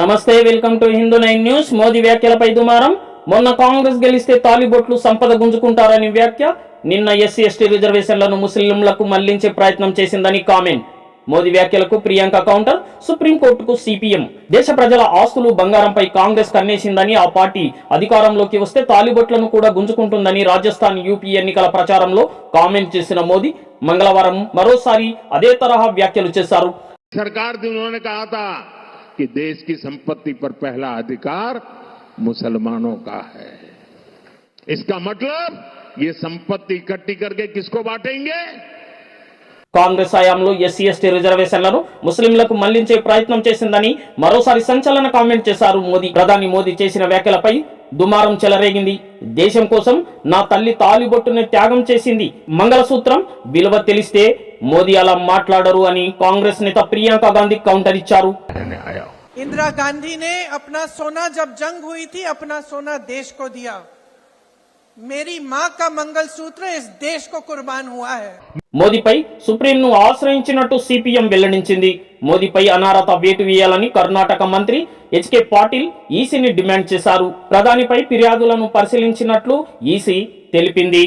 నమస్తే welcome to Hindu nine news. Modi వ్యాఖ్యలపై దుమారం. మొన్న కాంగ్రెస్ గెలిస్తే తాలిబొట్లు సంపద గుంజుకుంటారని వ్యాఖ్య. నిన్న ఎస్సీ ఎస్టీ రిజర్వేషన్లను ముస్లింలకు మళ్ళించే ప్రయత్నం చేసిందని కామెంట్. మోదీ వ్యాఖ్యలకు ప్రియాంక కౌంటర్ సుప్రీంకోర్టుకు సిపిఎం. దేశ ప్రజల ఆస్తులు బంగారంపై కాంగ్రెస్ కన్నేసిందని ఆ పార్టీ అధికారంలోకి వస్తే తాలిబొట్లను కూడా గుంజుకుంటుందని రాజస్థాన్ యూపీ ఎన్నికల ప్రచారంలో కామెంట్ చేసిన మోదీ మంగళవారం మరోసారి అదే తరహా వ్యాఖ్యలు చేశారు. సర్కార్ कि देश की संपत्ति पर पहला अधिकार मुसलमानों का है इसका मतलब ये संपत्ति इकट्ठी करके किसको बांटेंगे కాంగ్రెస్ హయాంలో ఎస్సీ ఎస్టీ రిజర్వేషన్లను ముస్లింలకు మళ్లించే ప్రయత్నం చేసిందని మరోసారి సంచలన కామెంట్ చేశారు మోదీ ప్రధాని మోదీ చేసిన వ్యాఖ్యలపై దుమారం చెలరేగింది దేశం కోసం నా తల్లి తాలిబొట్టుని త్యాగం చేసింది మంగళసూత్రం విలువ తెలిస్తే మోదీ అలా మాట్లాడరు అని కాంగ్రెస్ నేత ప్రియాంక గాంధీ కౌంటర్ ఇచ్చారు कहने आया हूं। इंदिरा गांधी ने अपना सोना जब जंग हुई थी अपना सोना देश को दिया మేరీ మా కా మంగళ సూత్ర దేశ్ కో కుర్బాన్ హువా హై మోదీపై సుప్రీంను ఆశ్రయించినట్టు సిపిఎం వెల్లడించింది. మోదీపై అనారత వేటు వేయాలని కర్ణాటక మంత్రి హెచ్కే పాటిల్ ఈసీని డిమాండ్ చేశారు. ప్రధానిపై ఫిర్యాదులను పరిశీలించినట్లు ఈసీ తెలిపింది.